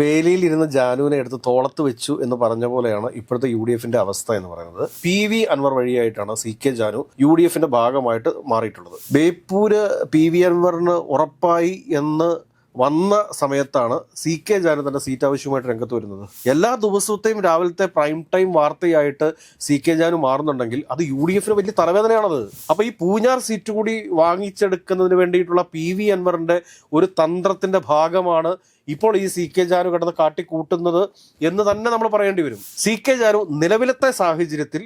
വേലിയിൽ ഇരുന്ന് ജാനുവിനെ എടുത്ത് തോളത്ത് വെച്ചു എന്ന് പറഞ്ഞ പോലെയാണ് ഇപ്പോഴത്തെ യു ഡി എഫിന്റെ അവസ്ഥ എന്ന് പറയുന്നത്. P V Anvar വഴിയായിട്ടാണ് C K Janu U D എഫിന്റെ ഭാഗമായിട്ട് മാറിയിട്ടുള്ളത്. ബേപ്പൂര് പി വി അൻവറിന് ഉറപ്പായി എന്ന് വന്ന സമയത്താണ് സി കെ ജാനു തന്റെ സീറ്റ് ആവശ്യമായിട്ട് രംഗത്ത് വരുന്നത്. എല്ലാ ദിവസത്തെയും രാവിലത്തെ പ്രൈം ടൈം വാർത്തയായിട്ട് സി കെ ജാനു മാറുന്നുണ്ടെങ്കിൽ അത് യു ഡി എഫിന് വലിയ തലവേദനയാണത്. അപ്പൊ ഈ പൂഞ്ഞാർ സീറ്റ് കൂടി വാങ്ങിച്ചെടുക്കുന്നതിന് വേണ്ടിയിട്ടുള്ള പി വി അൻവറിന്റെ ഒരു തന്ത്രത്തിന്റെ ഭാഗമാണ് ഇപ്പോൾ ഈ സി കെ ജാനു കിടന്ന് കാട്ടിക്കൂട്ടുന്നത് എന്ന് തന്നെ നമ്മൾ പറയേണ്ടി വരും. സി കെ ജാനു നിലവിലത്തെ സാഹചര്യത്തിൽ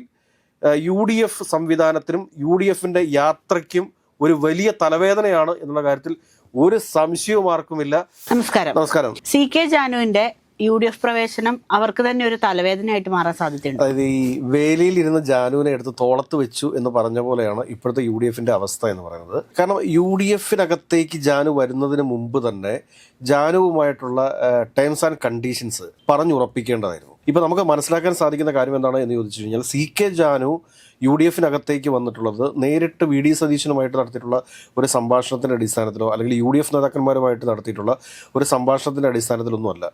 യു ഡി എഫ് സംവിധാനത്തിനും യു ഡി എഫിന്റെ യാത്രയ്ക്കും ഒരു വലിയ തലവേദനയാണ് എന്നുള്ള കാര്യത്തിൽ ഒരു സംശയവും ആർക്കുമില്ല നമസ്കാരം. നമസ്കാരം. സി കെ ജാനുവിന്റെ യു ഡി എഫ് പ്രവേശനം അവർക്ക് തന്നെ ഒരു തലവേദനയായിട്ട് മാറാൻ സാധ്യതയുണ്ട്. അതായത് ഈ വേലിയിൽ ഇരുന്ന് ജാനുവിനെ എടുത്ത് തോളത്ത് വെച്ചു എന്ന് പറഞ്ഞ പോലെയാണ് ഇപ്പോഴത്തെ യു ഡി എഫിന്റെ അവസ്ഥ എന്ന് പറയുന്നത്. കാരണം യു ഡി എഫിനകത്തേക്ക് ജാനു വരുന്നതിന് മുമ്പ് തന്നെ ജാനുവുമായിട്ടുള്ള ടേംസ് ആൻഡ് കണ്ടീഷൻസ് പറഞ്ഞുറപ്പിക്കേണ്ടതായിരുന്നു. ഇപ്പൊ നമുക്ക് മനസ്സിലാക്കാൻ സാധിക്കുന്ന കാര്യം എന്താണ് എന്ന് ചോദിച്ചു കഴിഞ്ഞാൽ C K Janu U D എഫിനകത്തേക്ക് വന്നിട്ടുള്ളത് നേരിട്ട് വി ഡി സതീശനുമായിട്ട് നടത്തിയിട്ടുള്ള ഒരു സംഭാഷണത്തിന്റെ അടിസ്ഥാനത്തിലോ അല്ലെങ്കിൽ യു ഡി എഫ് നേതാക്കന്മാരുമായിട്ട് നടത്തിയിട്ടുള്ള ഒരു സംഭാഷണത്തിന്റെ അടിസ്ഥാനത്തിലൊന്നുമല്ല.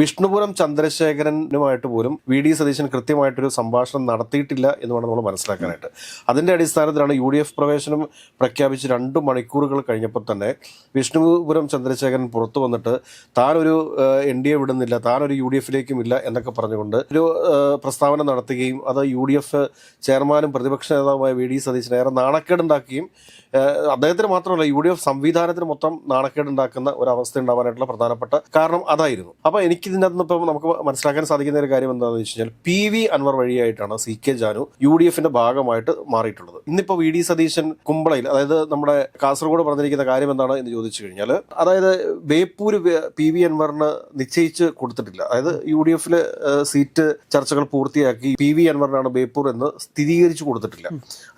വിഷ്ണുപുരം ചന്ദ്രശേഖരനുമായിട്ട് പോലും വി ഡി സതീശൻ കൃത്യമായിട്ടൊരു സംഭാഷണം നടത്തിയിട്ടില്ല എന്ന് വേണം നമ്മൾ മനസ്സിലാക്കാനായിട്ട്. അതിന്റെ അടിസ്ഥാനത്തിലാണ് യു ഡി എഫ് പ്രവേശനം പ്രഖ്യാപിച്ച് രണ്ട് മണിക്കൂറുകൾ കഴിഞ്ഞപ്പോൾ തന്നെ വിഷ്ണുപുരം ചന്ദ്രശേഖരൻ പുറത്തു വന്നിട്ട് താനൊരു എൻ ഡി എ വിടുന്നില്ല താനൊരു യു ഡി എഫിലേക്കും ഇല്ല എന്നൊക്കെ പറഞ്ഞുകൊണ്ട് ഒരു പ്രസ്താവന നടത്തുകയും അത് യു ഡി എഫ് ചെയർമാനും പ്രതിപക്ഷ നേതാവുമായ വി ഡി സതീശൻ ഏറെ നാണക്കേടുണ്ടാക്കുകയും അദ്ദേഹത്തിന് മാത്രമല്ല യു ഡി എഫ് സംവിധാനത്തിന് മൊത്തം നാണക്കേടുണ്ടാക്കുന്ന ഒരു അവസ്ഥ ഉണ്ടാവാനായിട്ടുള്ള പ്രധാനപ്പെട്ട കാരണം അതായിരുന്നു. അപ്പോൾ എനിക്ക് ഇതിന്റെ അകത്ത് ഇപ്പം നമുക്ക് മനസ്സിലാക്കാൻ സാധിക്കുന്ന ഒരു കാര്യം എന്താണെന്ന് വെച്ച് കഴിഞ്ഞാൽ P V Anvar വഴിയായിട്ടാണ് C K Janu U D എഫിന്റെ ഭാഗമായിട്ട് മാറിയിട്ടുള്ളത്. ഇന്നിപ്പോൾ വി ഡി സതീശൻ കുമ്പളയിൽ അതായത് നമ്മുടെ കാസർഗോഡ് പറഞ്ഞിരിക്കുന്ന കാര്യം എന്താണ് എന്ന് ചോദിച്ചു കഴിഞ്ഞാൽ അതായത് ബേപ്പൂര് പി വി അൻവറിന് നിശ്ചയിച്ച് കൊടുത്തിട്ടില്ല. അതായത് യു ഡി എഫിൽ സീറ്റ് ചർച്ചകൾ പൂർത്തിയാക്കി പി വി അൻവറിനാണ് ബേപ്പൂർ എന്ന് സ്ഥിരീകരിച്ചു കൊടുത്തിട്ടില്ല.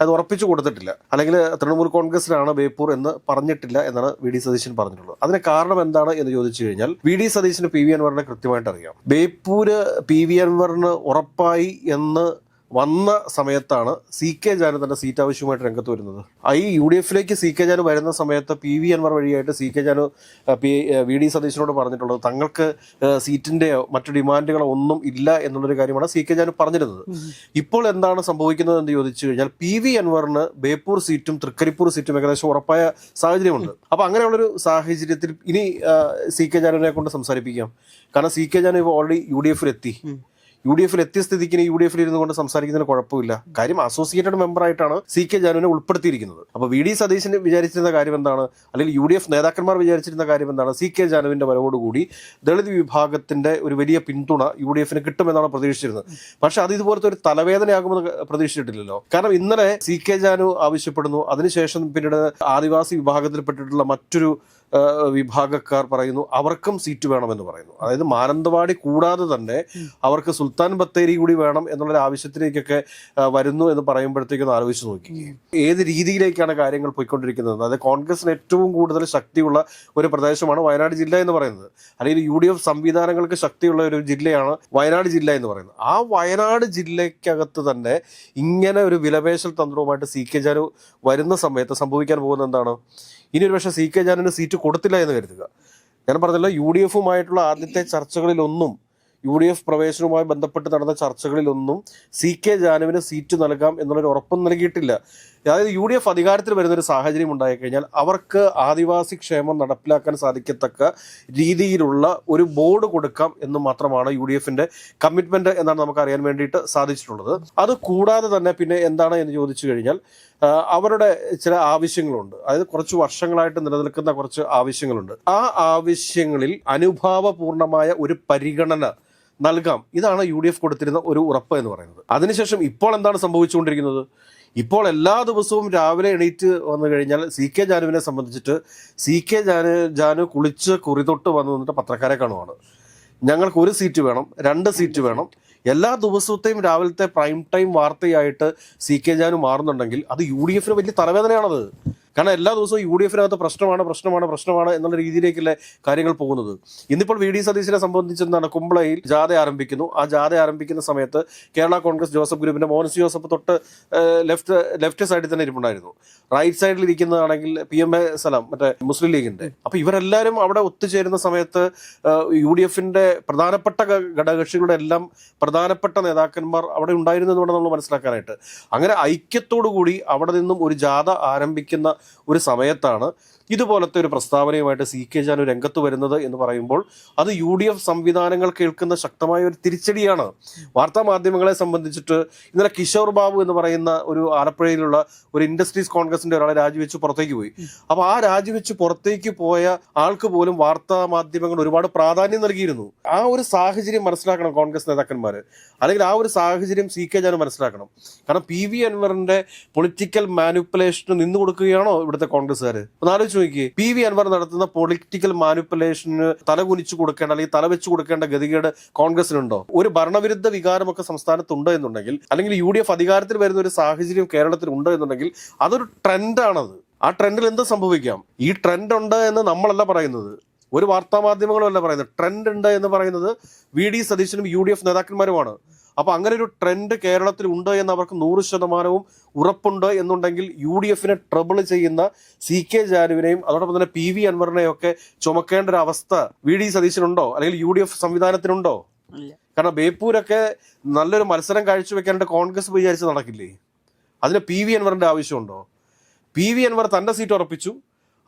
അത് ഉറപ്പിച്ചു കൊടുത്തിട്ടില്ല. അല്ലെങ്കിൽ തൃണമൂൽ കോൺഗ്രസിലാണ് ബേപ്പൂർ എന്ന് പറഞ്ഞിട്ടില്ല എന്നാണ് വി ഡി സതീശൻ പറഞ്ഞിട്ടുള്ളത്. അതിന് കാരണം എന്താണ് എന്ന് ചോദിച്ചു കഴിഞ്ഞാൽ വി ഡി സതീശന് പി വി അൻവറിനെ കൃത്യമായിട്ട് അറിയാം. ബേപ്പൂര് പി വി അൻവറിന് ഉറപ്പായി എന്ന് വന്ന സമയത്താണ് സി കെ ജാനു തന്റെ സീറ്റ് ആവശ്യമായിട്ട് രംഗത്ത് വരുന്നത്. ഈ യു ഡി എഫിലേക്ക് സി കെ ജാനു വരുന്ന സമയത്ത് പി വി അൻവർ വഴിയായിട്ട് C K Janu P V D സതീശനോട് പറഞ്ഞിട്ടുള്ളത് തങ്ങൾക്ക് സീറ്റിന്റെ സീറ്റിന്റെയോ മറ്റു ഡിമാൻഡുകളോ ഒന്നും ഇല്ല എന്നുള്ളൊരു കാര്യമാണ് സി കെ ജാനു പറഞ്ഞിരുന്നത്. ഇപ്പോൾ എന്താണ് സംഭവിക്കുന്നത് എന്ന് ചോദിച്ചു കഴിഞ്ഞാൽ പി വി അൻവറിന് ബേപ്പൂർ സീറ്റും തൃക്കരിപ്പൂർ സീറ്റും ഏകദേശം ഉറപ്പായ സാഹചര്യമുണ്ട്. അപ്പൊ അങ്ങനെയുള്ളൊരു സാഹചര്യത്തിൽ ഇനി സി കെ ജാനുവിനെ കൊണ്ട് സംസാരിപ്പിക്കാം. കാരണം സി കെ ജാനു ഇപ്പോൾ ഓൾറെഡി യു ഡി എഫിൽ എത്തി യു ഡി എഫിൽ എത്തിയ സ്ഥിതിക്ക് യു ഡി എഫിൽ ഇരുന്നുകൊണ്ട് സംസാരിക്കുന്നതിന് കുഴപ്പമില്ല. കാര്യം അസോസിയേറ്റഡ് മെമ്പർ ആയിട്ടാണ് സി കെ ജാനുവിനെ ഉൾപ്പെടുത്തിയിരിക്കുന്നത്. അപ്പൊ വി ഡി സതീശന് വിചാരിച്ചിരുന്ന കാര്യം എന്താണ്? അല്ലെങ്കിൽ യു ഡി എഫ് നേതാക്കന്മാർ വിചാരിച്ചിരുന്ന കാര്യം എന്താണ്? സി കെ ജാനുവിന്റെ വരവോടുകൂടി ദളിത് വിഭാഗത്തിന്റെ ഒരു വലിയ പിന്തുണ യു ഡി എഫിന് കിട്ടുമെന്നാണ് പ്രതീക്ഷിച്ചിരുന്നത്. പക്ഷെ അത് ഇതുപോലത്തെ ഒരു തലവേദനയാകുമെന്ന് പ്രതീക്ഷിച്ചിട്ടില്ലല്ലോ. കാരണം ഇന്നലെ സി കെ ജാനു ആവശ്യപ്പെടുന്നു. അതിനുശേഷം പിന്നീട് ആദിവാസി വിഭാഗത്തിൽപ്പെട്ടിട്ടുള്ള മറ്റൊരു വിഭാഗക്കാർ പറയുന്നു അവർക്കും സീറ്റ് വേണമെന്ന് പറയുന്നു. അതായത് മാനന്തവാടി കൂടാതെ തന്നെ അവർക്ക് സുൽത്താൻ ബത്തേരി കൂടി വേണം എന്നുള്ളൊരു ആവശ്യത്തിലേക്കൊക്കെ വരുന്നു എന്ന് പറയുമ്പോഴത്തേക്കൊന്ന് ആലോചിച്ച് നോക്കി ഏത് രീതിയിലേക്കാണ് കാര്യങ്ങൾ പോയിക്കൊണ്ടിരിക്കുന്നത്? അതായത് കോൺഗ്രസിന് ഏറ്റവും കൂടുതൽ ശക്തിയുള്ള ഒരു പ്രദേശമാണ് വയനാട് ജില്ല എന്ന് പറയുന്നത്. അല്ലെങ്കിൽ യു ഡി എഫ് സംവിധാനങ്ങൾക്ക് ശക്തിയുള്ള ഒരു ജില്ലയാണ് വയനാട് ജില്ല എന്ന് പറയുന്നത്. ആ വയനാട് ജില്ലയ്ക്കകത്ത് തന്നെ ഇങ്ങനെ ഒരു വിലപേശൽ തന്ത്രവുമായിട്ട് സി കെ ജാനു വരുന്ന സമയത്ത് സംഭവിക്കാൻ പോകുന്ന എന്താണ്? ഇനി ഒരു പക്ഷേ സി കെ ജാനന് സീറ്റ് കൊടുത്തില്ല എന്ന് കരുതുക. ഞാൻ പറഞ്ഞല്ലോ യു ഡി എഫുമായിട്ടുള്ള ആദ്യത്തെ ചർച്ചകളിലൊന്നും യു ഡി എഫ് പ്രവേശനവുമായി ബന്ധപ്പെട്ട് നടന്ന ചർച്ചകളിലൊന്നും സി കെ ജാനുവിന് സീറ്റ് നൽകാം എന്നുള്ളൊരു ഉറപ്പും നൽകിയിട്ടില്ല. അതായത് യു ഡി എഫ് അധികാരത്തിൽ വരുന്ന ഒരു സാഹചര്യം ഉണ്ടായിക്കഴിഞ്ഞാൽ അവർക്ക് ആദിവാസി ക്ഷേമം നടപ്പിലാക്കാൻ സാധിക്കത്തക്ക രീതിയിലുള്ള ഒരു ബോർഡ് കൊടുക്കാം എന്ന് മാത്രമാണ് യു ഡി എഫിന്റെ കമ്മിറ്റ്മെന്റ് എന്നാണ് നമുക്ക് അറിയാൻ വേണ്ടിയിട്ട് സാധിച്ചിട്ടുള്ളത്. അത് കൂടാതെ തന്നെ പിന്നെ എന്താണ് എന്ന് ചോദിച്ചു കഴിഞ്ഞാൽ അവരുടെ ചില ആവശ്യങ്ങളുണ്ട്. അതായത് കുറച്ച് വർഷങ്ങളായിട്ട് നിലനിൽക്കുന്ന കുറച്ച് ആവശ്യങ്ങളുണ്ട്. ആ ആവശ്യങ്ങളിൽ അനുഭാവപൂർണമായ ഒരു പരിഗണന നൽകാം. ഇതാണ് യു ഡി എഫ് കൊടുത്തിരുന്ന ഒരു ഉറപ്പ് എന്ന് പറയുന്നത്. അതിനുശേഷം ഇപ്പോൾ എന്താണ് സംഭവിച്ചുകൊണ്ടിരിക്കുന്നത്? ഇപ്പോൾ എല്ലാ ദിവസവും രാവിലെ എണീറ്റ് വന്നു കഴിഞ്ഞാൽ സി കെ ജാനുവിനെ സംബന്ധിച്ചിട്ട് സി കെ ജാനു ജാനു കുളിച്ച് കുറിതൊട്ട് വന്നു നിന്നിട്ട് പത്രക്കാരെ കാണുവാണ്. ഞങ്ങൾക്ക് ഒരു സീറ്റ് വേണം രണ്ട് സീറ്റ് വേണം. എല്ലാ ദിവസത്തെയും രാവിലത്തെ പ്രൈം ടൈം വാർത്തയായിട്ട് സി കെ ജാനു മാറുന്നുണ്ടെങ്കിൽ അത് യു ഡി എഫിന് വലിയ തലവേദനയാണത്. കാരണം എല്ലാ ദിവസവും യു ഡി എഫിനകത്ത് പ്രശ്നമാണ് പ്രശ്നമാണ് പ്രശ്നമാണ് എന്നുള്ള രീതിയിലേക്കല്ലേ കാര്യങ്ങൾ പോകുന്നത്. ഇന്നിപ്പോൾ വി ഡി സതീശനെ സംബന്ധിച്ച് എന്താണ് കുമ്പളയിൽ ജാഥ ആരംഭിക്കുന്നു. ആ ജാഥ ആരംഭിക്കുന്ന സമയത്ത് കേരള കോൺഗ്രസ് ജോസഫ് ഗ്രൂപ്പിന്റെ മോൻസ് ജോസഫ് തൊട്ട് ലെഫ്റ്റ് ലെഫ്റ്റ് സൈഡിൽ തന്നെ ഇരിപ്പുണ്ടായിരുന്നു. റൈറ്റ് സൈഡിൽ ഇരിക്കുന്നതാണെങ്കിൽ പി എം എ സലാം മറ്റേ മുസ്ലിം ലീഗിന്റെ. അപ്പൊ ഇവരെല്ലാവരും അവിടെ ഒത്തുചേരുന്ന സമയത്ത് യു ഡി എഫിന്റെ പ്രധാനപ്പെട്ട ഘടകകക്ഷികളുടെ എല്ലാം പ്രധാനപ്പെട്ട നേതാക്കന്മാർ അവിടെ ഉണ്ടായിരുന്നു എന്ന് വേണം നമ്മൾ മനസ്സിലാക്കാനായിട്ട്. അങ്ങനെ ഐക്യത്തോടു കൂടി അവിടെ നിന്നും ഒരു ജാഥ ആരംഭിക്കുന്ന ഒരു സമയത്താണ് ഇതുപോലത്തെ ഒരു പ്രസ്താവനയുമായിട്ട് സി കെ ജാനു രംഗത്ത് വരുന്നത് എന്ന് പറയുമ്പോൾ അത് യു ഡി എഫ് സംവിധാനങ്ങൾ കേൾക്കുന്ന ശക്തമായ ഒരു തിരിച്ചടിയാണ്. വാർത്താ മാധ്യമങ്ങളെ സംബന്ധിച്ചിട്ട് ഇന്നലെ കിഷോർ ബാബു എന്ന് പറയുന്ന ഒരു ആലപ്പുഴയിലുള്ള ഒരു ഇൻഡസ്ട്രീസ് കോൺഗ്രസിന്റെ ഒരാളെ രാജിവെച്ച് പുറത്തേക്ക് പോയി. അപ്പൊ ആ രാജിവെച്ച് പുറത്തേക്ക് പോയ ആൾക്ക് പോലും വാർത്താ മാധ്യമങ്ങൾ ഒരുപാട് പ്രാധാന്യം നൽകിയിരുന്നു. ആ ഒരു സാഹചര്യം മനസ്സിലാക്കണം കോൺഗ്രസ് നേതാക്കന്മാര്. അല്ലെങ്കിൽ ആ ഒരു സാഹചര്യം സി കെ ജാനു മനസ്സിലാക്കണം. കാരണം പി വി അൻവറിന്റെ പൊളിറ്റിക്കൽ മാനിപ്പുലേഷന് നിന്നു കൊടുക്കുകയാണോ ഇവിടുത്തെ കോൺഗ്രസ്സുകാർ ഒന്ന് ആലോചിച്ച് നോക്കി പി വി അൻവർ നടത്തുന്ന പൊളിറ്റിക്കൽ മാനിപ്പുലേഷന് തലകുനിച്ചു കൊടുക്കേണ്ട അല്ലെങ്കിൽ തല വെച്ച് കൊടുക്കേണ്ട ഗതികേട് കോൺഗ്രസിനുണ്ടോ ഒരു ഭരണവിരുദ്ധ വികാരമൊക്കെ സംസ്ഥാനത്തുണ്ട് എന്നുണ്ടെങ്കിൽ അല്ലെങ്കിൽ യു ഡി എഫ് അധികാരത്തിൽ വരുന്ന ഒരു സാഹചര്യം കേരളത്തിൽ ഉണ്ട് എന്നുണ്ടെങ്കിൽ അതൊരു ട്രെൻഡാണത്. ആ ട്രെൻഡിൽ എന്ത് സംഭവിക്കാം? ഈ ട്രെൻഡ് ഉണ്ട് എന്ന് നമ്മളല്ല പറയുന്നത്. ഒരു വാർത്താ മാധ്യമങ്ങളും അല്ല പറയുന്നത്. ട്രെൻഡ് ഉണ്ട് എന്ന് പറയുന്നത് വി ഡി സതീശനും യു ഡി എഫ് നേതാക്കന്മാരുമാണ്. അപ്പൊ അങ്ങനെ ഒരു ട്രെൻഡ് കേരളത്തിൽ ഉണ്ട് എന്ന് അവർക്ക് നൂറ് ശതമാനവും ഉറപ്പുണ്ട് എന്നുണ്ടെങ്കിൽ യു ഡി എഫിനെ ട്രബിൾ ചെയ്യുന്ന സി കെ ജാനുവിനെയും അതോടൊപ്പം തന്നെ പി വി അൻവറിനെയും ഒക്കെ ചുമക്കേണ്ട ഒരു അവസ്ഥ വി ഡി സതീശനുണ്ടോ? അല്ലെങ്കിൽ യു ഡി എഫ് സംവിധാനത്തിനുണ്ടോ. കാരണം ബേപ്പൂരൊക്കെ നല്ലൊരു മത്സരം കാഴ്ചവെക്കാനായിട്ട് കോൺഗ്രസ് വിചാരിച്ച് നടക്കില്ലേ? അതിന് പി വി അൻവറിന്റെ ആവശ്യമുണ്ടോ? പി വി അൻവർ തന്റെ സീറ്റ് ഉറപ്പിച്ചു.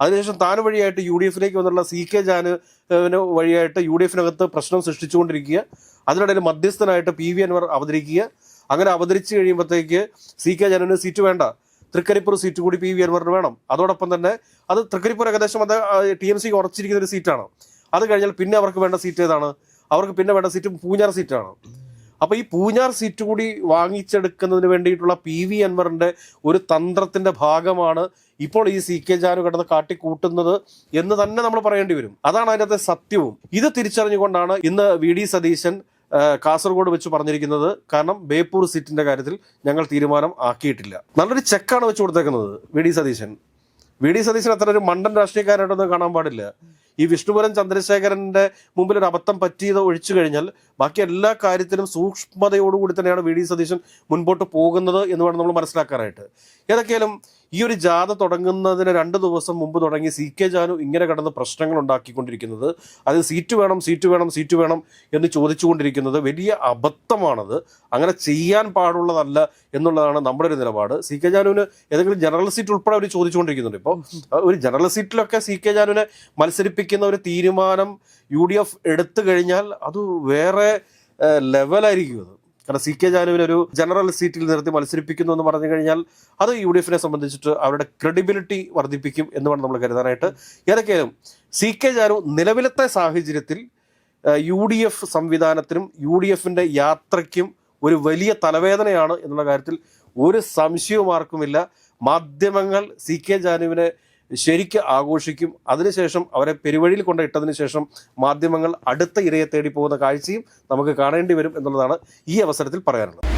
അതിനുശേഷം താൻ വഴിയായിട്ട് യു ഡി എഫിലേക്ക് വന്നുള്ള സി കെ ജാന് വഴിയായിട്ട് യു ഡി എഫിനകത്ത് പ്രശ്നം സൃഷ്ടിച്ചുകൊണ്ടിരിക്കുക. അതിനിടയിൽ മധ്യസ്ഥനായിട്ട് പി വി അൻവർ അവതരിക്കുക. അങ്ങനെ അവതരിച്ചു കഴിയുമ്പോഴത്തേക്ക് സി കെ ജാനുവിന് സീറ്റ് വേണ്ട. തൃക്കരിപ്പൂർ സീറ്റ് കൂടി പി വി അൻവറിന് വേണം. അതോടൊപ്പം തന്നെ അത് തൃക്കരിപ്പൂർ ഏകദേശം അത് ടി എം സിക്ക് ഉറച്ചിരിക്കുന്ന ഒരു സീറ്റാണ്. അത് കഴിഞ്ഞാൽ പിന്നെ അവർക്ക് വേണ്ട സീറ്റ് ഏതാണ്? അവർക്ക് പിന്നെ വേണ്ട സീറ്റ് പൂഞ്ഞാർ സീറ്റാണ്. അപ്പൊ ഈ പൂഞ്ഞാർ സീറ്റ് കൂടി വാങ്ങിച്ചെടുക്കുന്നതിന് വേണ്ടിയിട്ടുള്ള പി വി അൻവറിന്റെ ഒരു തന്ത്രത്തിന്റെ ഭാഗമാണ് ഇപ്പോൾ ഈ സി കെ ജാനു കിടന്ന് കാട്ടിക്കൂട്ടുന്നത് എന്ന് തന്നെ നമ്മൾ പറയേണ്ടി വരും. അതാണ് അതിനകത്തെ സത്യവും. ഇത് തിരിച്ചറിഞ്ഞുകൊണ്ടാണ് ഇന്ന് വി ഡി സതീശൻ കാസർഗോഡ് വെച്ച് പറഞ്ഞിരിക്കുന്നത്. കാരണം ബേപ്പൂർ സീറ്റിന്റെ കാര്യത്തിൽ ഞങ്ങൾ തീരുമാനം ആക്കിയിട്ടില്ല. നല്ലൊരു ചെക്കാണ് വെച്ച് കൊടുത്തേക്കുന്നത് V D Satheesan. V D Satheesan അത്ര ഒരു മണ്ടൻ രാഷ്ട്രീയക്കാരായിട്ടൊന്നും കാണാൻ പാടില്ല. ഈ വിഷ്ണുപുരം ചന്ദ്രശേഖരന്റെ മുമ്പിൽ ഒരു അബദ്ധം പറ്റിയത് ഒഴിച്ചു കഴിഞ്ഞാൽ ബാക്കി എല്ലാ കാര്യത്തിലും സൂക്ഷ്മതയോടുകൂടി തന്നെയാണ് വി ഡി സതീശൻ മുൻപോട്ട് പോകുന്നത് എന്ന് വേണം നമ്മൾ മനസ്സിലാക്കാനായിട്ട്. ഏതൊക്കെയാലും ഈ ഒരു ജാഥ തുടങ്ങുന്നതിന് രണ്ട് ദിവസം മുമ്പ് തുടങ്ങി സി കെ ജാനു ഇങ്ങനെ കടന്ന് പ്രശ്നങ്ങൾ ഉണ്ടാക്കിക്കൊണ്ടിരിക്കുന്നത്. അത് സീറ്റ് വേണം സീറ്റ് വേണം സീറ്റ് വേണം എന്ന് ചോദിച്ചുകൊണ്ടിരിക്കുന്നത് വലിയ അബദ്ധമാണത്. അങ്ങനെ ചെയ്യാൻ പാടുള്ളതല്ല എന്നുള്ളതാണ് നമ്മുടെ ഒരു നിലപാട്. സി കെ ജാനുവിന് ഏതെങ്കിലും ജനറൽ സീറ്റ് ഉൾപ്പെടെ അവർ ചോദിച്ചുകൊണ്ടിരിക്കുന്നുണ്ട്. ഇപ്പോൾ ഒരു ജനറൽ സീറ്റിലൊക്കെ സി കെ ജാനുവിനെ മത്സരിപ്പിക്കുന്ന ഒരു തീരുമാനം യു ഡി എഫ് എടുത്തു കഴിഞ്ഞാൽ അത് വേറെ ലെവലായിരിക്കും അത്. കാരണം സി കെ ജാനുവിനെ ഒരു ജനറൽ സീറ്റിൽ നിർത്തി മത്സരിപ്പിക്കുന്നു എന്ന് പറഞ്ഞു കഴിഞ്ഞാൽ അത് യു ഡി എഫിനെ സംബന്ധിച്ചിട്ട് അവരുടെ ക്രെഡിബിലിറ്റി വർദ്ധിപ്പിക്കും എന്ന് വേണം നമ്മൾ കരുതാനായിട്ട്. ഏതൊക്കെയാലും സി കെ ജാനു നിലവിലത്തെ സാഹചര്യത്തിൽ യു ഡി എഫ് സംവിധാനത്തിനും യു ഡി എഫിന്റെ യാത്രയ്ക്കും ഒരു വലിയ തലവേദനയാണ് എന്നുള്ള കാര്യത്തിൽ ഒരു സംശയവും ആർക്കുമില്ല മാധ്യമങ്ങൾ സി കെ ജാനുവിനെ ശരിക്ക് ആഘോഷിക്കും. അതിനുശേഷം അവരെ പെരുവഴിയിൽ കൊണ്ട് ഇട്ടതിന് ശേഷം മാധ്യമങ്ങൾ അടുത്ത ഇരയെ തേടി പോകുന്ന കാഴ്ചയും നമുക്ക് കാണേണ്ടി വരും എന്നുള്ളതാണ് ഈ അവസരത്തിൽ പറയാനുള്ളത്.